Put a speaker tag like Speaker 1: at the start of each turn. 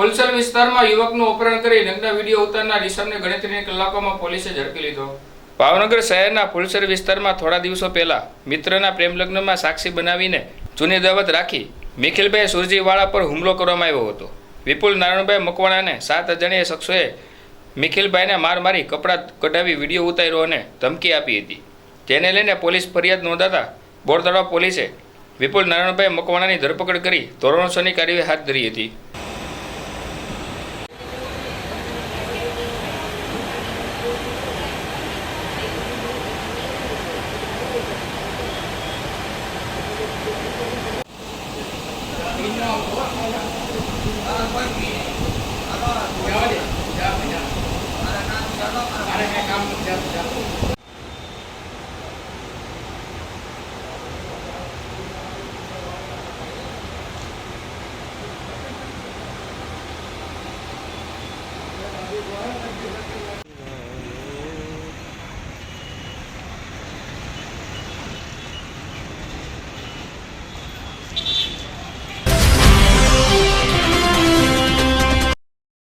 Speaker 1: ફુલસર વિસ્તારમાં યુવકનું અપહરણ કરી નગ્ન વીડિયો ઉતારનાર ઈસમને ગણતરીની કલાકોમાં પોલીસે ઝડપી લીધો. ભાવનગર શહેરના ફુલસર વિસ્તારમાં થોડા દિવસો પહેલા મિત્રના પ્રેમ લગ્નમાં સાક્ષી બનાવીને જૂની દાવત રાખી નિખિલભાઈ સુરજીવાળા પર હુમલો કરવામાં આવ્યો હતો. વિપુલ નારાયણભાઈ મકવાણાને સાત અજાણ્યા શખ્સોએ નિખિલભાઈને માર મારી કપડાં કઢાવી વીડિયો ઉતાર્યો અને ધમકી આપી હતી. જેને લઈને પોલીસ ફરિયાદ નોંધાતા બોરતળા પોલીસે વિપુલ નારાયણભાઈ મકવાણાની ધરપકડ કરી ધોરણસોની કાર્યવાહી હાથ ધરી હતી. કામ